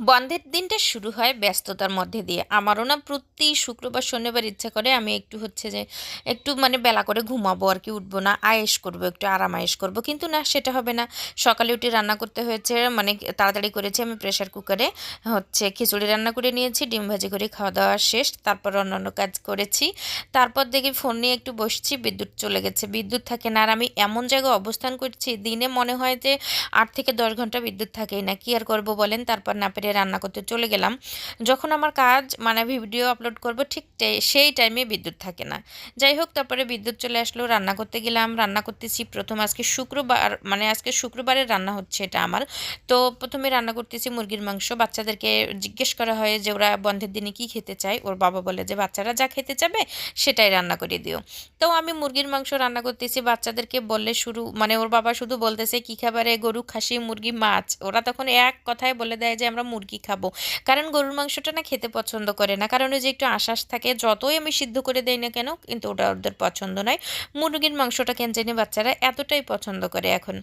বন্ধের দিনটা শুরু হয় ব্যস্ততার মধ্যে দিয়ে। আমারও না প্রতি শুক্রবার, শনিবার ইচ্ছা করে আমি একটু হচ্ছে যে একটু মানে বেলা করে ঘুমাবো আর কি, উঠবো না আয়েস করব, একটু আরাম আয়েস করব। কিন্তু না, সেটা হবে না। সকালে উঠে রান্না করতে হয়েছে মানে তাড়াতাড়ি করেছি আমি প্রেশার কুকারে হচ্ছে খিচুড়ি রান্না করে নিয়েছি, ডিম ভাজি করে খাওয়া দাওয়া শেষ, তারপর অন্যান্য কাজ করেছি। তারপর দেখি ফোন নিয়ে একটু বসছি, বিদ্যুৎ চলে গেছে। বিদ্যুৎ থাকে না আর আমি এমন জায়গায় অবস্থান করছি, দিনে মনে হয় যে আট থেকে দশ ঘণ্টা বিদ্যুৎ থাকেই না। কি আর করব বলেন? তারপর না পেরে রান্না করতে চলে গেলাম। যখন আমার কাজ মানে ভিডিও আপলোড করব ঠিক সেই টাইমে বিদ্যুৎ থাকে না। যাই হোক, তারপরে বিদ্যুৎ চলে আসলো, রান্না করতে গেলাম। রান্না করতেছি প্রথম আজকে শুক্রবার মানে আজকে শুক্রবারের রান্না হচ্ছে এটা আমার। তো প্রথমে রান্না করতেছি মুরগির মাংস। বাচ্চাদেরকে জিজ্ঞেস করা হয় যে ওরা বন্ধের দিনে কি খেতে চায়? ওর বাবা বলে যে বাচ্চারা যা খেতে চাবে সেটাই রান্না করে দিও। তো আমি মুরগির মাংস রান্না করতেছি। বাচ্চাদেরকে বললে শুরু মানে ওর বাবা শুধু বলতেছে, কী খাবারে গরু, খাসি, মুরগি, মাছ? ওরা তখন এক কথায় বলে দেয় যে আমরা মুরগি খাব। কারণ গরুর মাংসটা না খেতে পছন্দ করে না। কারণ ওই যে একটু আশ্বাস থাকে, যতই আমি সিদ্ধ করে দেই না কেন, কিন্তু ওটা ওদের পছন্দ নয়। মুরগির মাংসটা কেন জানি বাচ্চারা এতটাই পছন্দ করে এখন।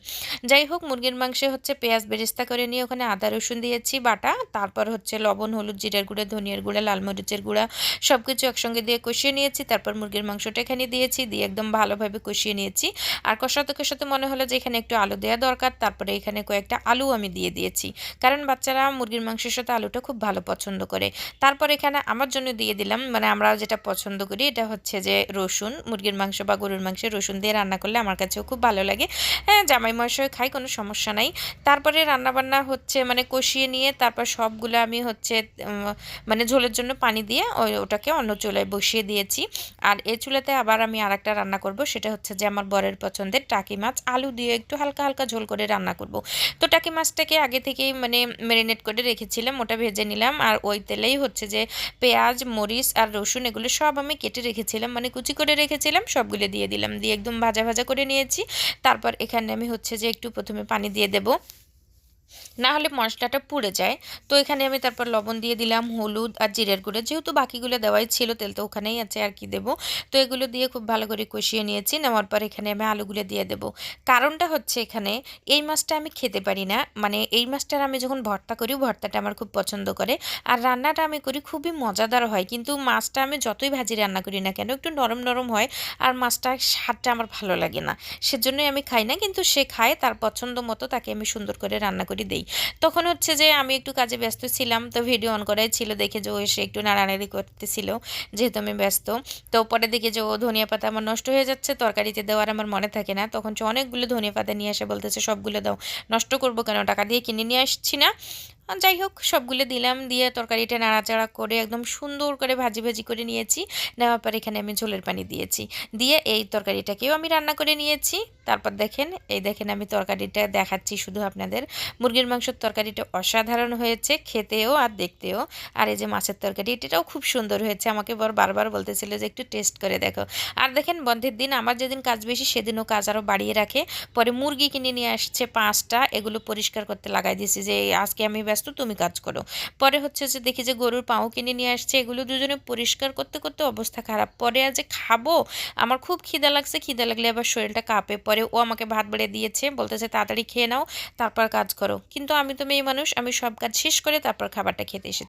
যাই হোক, মুরগির মাংসে হচ্ছে পেঁয়াজ বেরেস্তা করে নিয়ে ওখানে আদা, রসুন দিয়েছি, বাটা, তারপর হচ্ছে লবণ, হলুদ, জিরের গুঁড়া, ধনিয়ার গুঁড়া, লাল মরিচের গুঁড়া সব কিছু একসঙ্গে দিয়ে কষিয়ে নিয়েছি। তারপর মুরগির মাংসটা এখানে দিয়েছি, দিয়ে একদম ভালোভাবে কষিয়ে নিয়েছি। আর কষাতে কষাতে মনে হলো যে এখানে একটু আলু দেওয়া দরকার, তারপরে এখানে কয়েকটা আলু আমি দিয়ে দিয়েছি। কারণ বাচ্চারা মুরগির মাংসের সাথে আলুটা খুব ভালো পছন্দ করে। তারপর এখানে আমার জন্য দিয়ে দিলাম মানে আমরা যেটা পছন্দ করি, এটা হচ্ছে যে রসুন, মুরগির মাংস বা গরুর মাংসে রসুন দিয়ে রান্না করলে আমার কাছেও খুব ভালো লাগে। হ্যাঁ জামাই মশাই খাই কোনো সমস্যা নাই। তারপরে রান্নাবান্না হচ্ছে মানে কষিয়ে নিয়ে তারপর সবগুলো আমি হচ্ছে মানে ঝোলের জন্য পানি দিয়ে ওটাকে অন্য চুলায় বসিয়ে দিয়েছি। আর এ চুলাতে আবার আমি আর একটা রান্না করব, সেটা হচ্ছে যে আমার বরের পছন্দের টাকি মাছ। আলু দিয়ে একটু হালকা হালকা ঝোল করে রান্না করব। তো টাকি মাছটাকে আগে থেকেই মানে ম্যারিনেট করে রেখেছিলাম, ওটা ভেজে নিলাম। আর ওই তেলেই হচ্ছে যে পেঁয়াজ, মরিচ আর রসুন, এগুলো সব আমি কেটে রেখেছিলাম। মানে কুচি করে রেখেছিলাম, সবগুলো দিয়ে দিলাম। দিয়ে একদম ভাজা ভাজা করে নিয়েছি। তারপর এখানে আমি হচ্ছে যে একটু প্রথমে পানি দিয়ে দেবো। না হলে মশলাটা পুড়ে যায়। তো এখানে আমি তারপর লবণ দিয়ে দিলাম, হলুদ আর জিরের গুঁড়ো। যেহেতু বাকিগুলো দেওয়াই ছিল, তেল তো ওখানেই আছে, আর কি দেবো? তো এগুলো দিয়ে খুব ভালো করে কষিয়ে নিয়েছি, নেওয়ার পর এখানে আমি আলুগুলো দিয়ে দেবো। কারণটা হচ্ছে এখানে, এই মাছটা আমি খেতে পারি না। মানে এই মাছটার আমি যখন ভর্তা করি, ভর্তাটা আমার খুব পছন্দ করে। আর রান্নাটা আমি করি খুবই মজাদার হয়। কিন্তু মাছটা আমি যতই ভাজি রান্না করি না কেন, একটু নরম নরম হয় আর মাছটা স্বাদটা আমার ভালো লাগে না। সেজন্যই আমি খাই না, কিন্তু সে খায়, তার পছন্দ মতো তাকে আমি সুন্দর করে রান্না করে দিই। তখন হচ্ছে যে আমি একটু কাজে ব্যস্ত ছিলাম, তো ভিডিও অন করাই ছিল দেখে যে ও এসে একটু নাড়ানাড়ি করতেছিল, যেহেতু আমি ব্যস্ত। তো পরে দেখে যে ও ধনিয়া পাতা আমার নষ্ট হয়ে যাচ্ছে, তরকারিতে দেওয়ার আমার মনে থাকে না। তখন সে অনেকগুলো ধনিয়া পাতা নিয়ে এসে বলতেছে, সবগুলো দাও, নষ্ট করব কেন? টাকা দিয়ে কিনে নিয়ে আসছি না। যাই হোক, সবগুলো দিলাম, দিয়ে তরকারিটা নাড়াচাড়া করে একদম সুন্দর করে ভাজি ভাজি করে নিয়েছি। নেওয়ার পর এখানে আমি ঝোলের পানি দিয়েছি। দিয়ে এই তরকারিটাকেও আমি রান্না করে নিয়েছি। তারপর দেখেন, এই দেখেন আমি তরকারিটা দেখাচ্ছি শুধু আপনাদের। মুরগির মাংসের তরকারিটা অসাধারণ হয়েছে, খেতেও আর দেখতেও। আর এই যে মাছের তরকারি, এটাও খুব সুন্দর হয়েছে। আমাকে বর বারবার বলতেছিল যে একটু টেস্ট করে দেখো। আর দেখেন, বন্ধের দিন আমার যেদিন কাজ বেশি, সেদিনও কাজ আরও বাড়িয়ে রাখে। পরে মুরগি কিনে নিয়ে আসছে পাঁচটা। এগুলো পরিষ্কার করতে লাগাই দিয়েছি যে, আজকে আমি ব্যস্ত, তুমি কাজ করো। পরে হচ্ছে যে দেখি যে গরুর পাও কিনে নিয়ে আসছে, এগুলো দুজনে পরিষ্কার করতে করতে অবস্থা খারাপ। পরে আর যে খাব, আমার খুব খিদা লাগছে, খিদা লাগলে আবার শরীরটা কাঁপে। পরে ও আমাকে ভাত বেড়ে দিয়েছে, বলতেছে তাড়াতাড়ি খেয়ে নাও, তারপর কাজ করো। কিন্তু আমি তো মেয়ে মানুষ, আমি সব কাজ শেষ করে তারপর খাবারটা খেতে এসেছি।